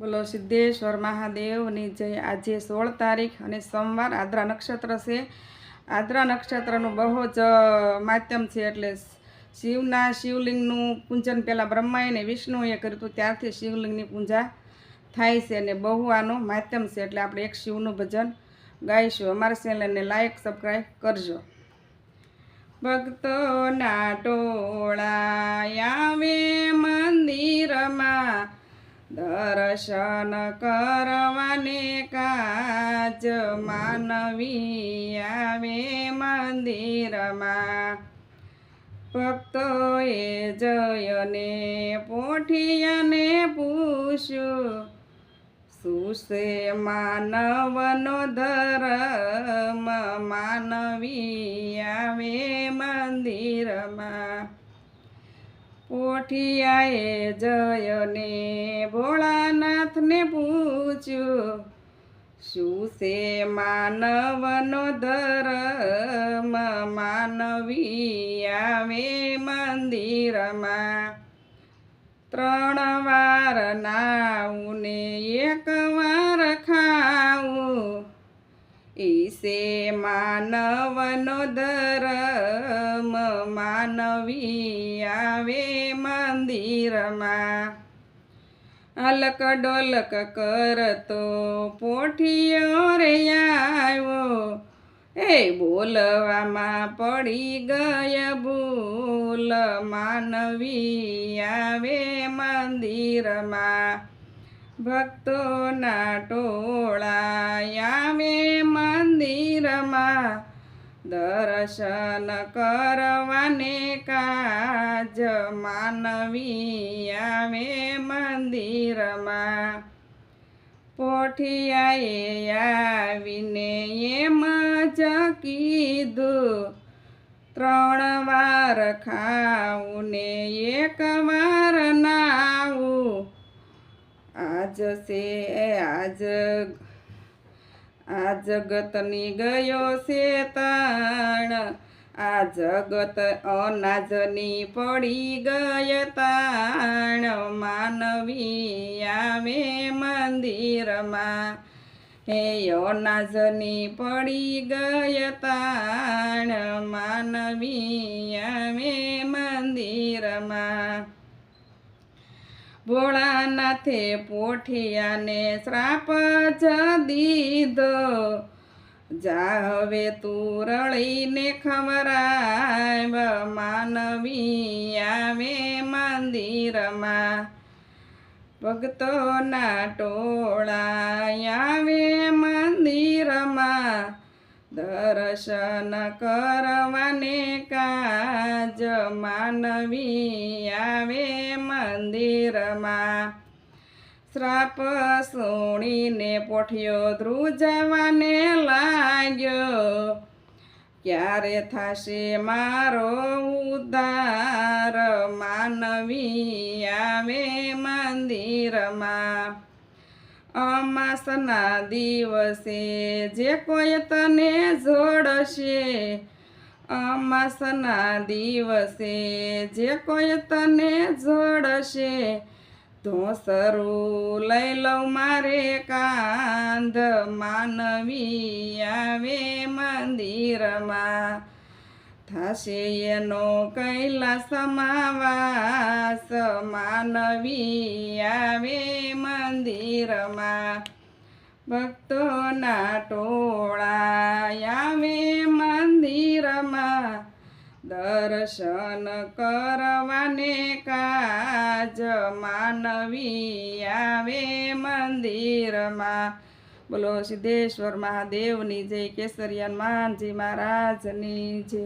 બોલો, સિદ્ધેશ્વર મહાદેવની જય. આજે સોળ તારીખ અને સોમવાર આદ્રા નક્ષત્ર છે. આદ્રા નક્ષત્રનું બહુ જ માધ્યમ છે એટલે શિવના શિવલિંગનું પૂજન પહેલાં બ્રહ્માએ ને વિષ્ણુએ કર્યું હતું, ત્યારથી શિવલિંગની પૂજા થાય છે અને બહુ આનું માધ્યમ છે એટલે આપણે એક શિવનું ભજન ગાઈશું. અમારા ચેનલને લાઈક, સબસ્ક્રાઈબ કરજો. ભક્તોના ટોળા દર્શન કરવાને કાજ માનવી આવે મંદિરમાં. ભક્તોએ જયને પોઠિયાને પૂછ્યું સુષે માનવનો ધર્મ માનવી આવે મંદિરમાં? પોઠિયાએ જયને ભોળાનાથને પૂછ્યું, શું છે માનવનો ધર્મ? માનવી આવે મંદિરમાં? ત્રણ વાર નાઉને એક વાર ખાવું ઈસે માનવનો ધર્મ માનવી આવે મંદિરમાં. અલક ડોલક કરતો પોઠિયો રે આવ્યો. એ બોલવામાં પડી ગય ભૂલ. માનવી આવે મંદિરમાં. ભક્તોના ટોળા દર્શન કરવાને કાજ માનવી આવે મંદિરમાં. પોઠિયાએ આવીને એમ જ કીધું, ત્રણ વાર ખાવું ને એક વાર નાવું આજ છે, આજ આ જગતની ગયો છે તાણ આ જગત અનાજની પડી ગય તાણ. માનવી આવે મંદિરમાં. હે અનાજની પડી ગય તાણ. માનવી આવે મંદિરમાં. ભોળાનાથે પોઠિયાને શ્રાપ જ દીધો. જા હવે તું રળીને ખવરાવ માનવી આવે મંદિરમાં. ભક્તોના ટોળા આવે મંદિરમાં દર્શન કરવાને કાજ માનવી આવે મંદિરમાં. શ્રાપ સુણીને પોઠિયો ધ્રુજવાને લાગ્યો. ક્યારે થશે મારો ઉદ્ધાર? માનવી આવે મંદિરમાં. અમાસના દિવસે જે કોઈ તને જોડશે અમાસના દિવસે જે કોઈ તને જોડશે ધોસરું લઈ લઉં મારે કાંધ માનવી આવે મંદિરમાં. થશે એનો કૈલાસમાં માનવી આવે મંદિરમાં. ભક્તોના ટોળા આવે મંદિરમાં. દર્શન કરવાને કાજ. માનવી આવે મંદિરમાં. બોલો સિદ્ધેશ્વર મહાદેવની જય કેસરિયાન માનજી મહારાજની જય.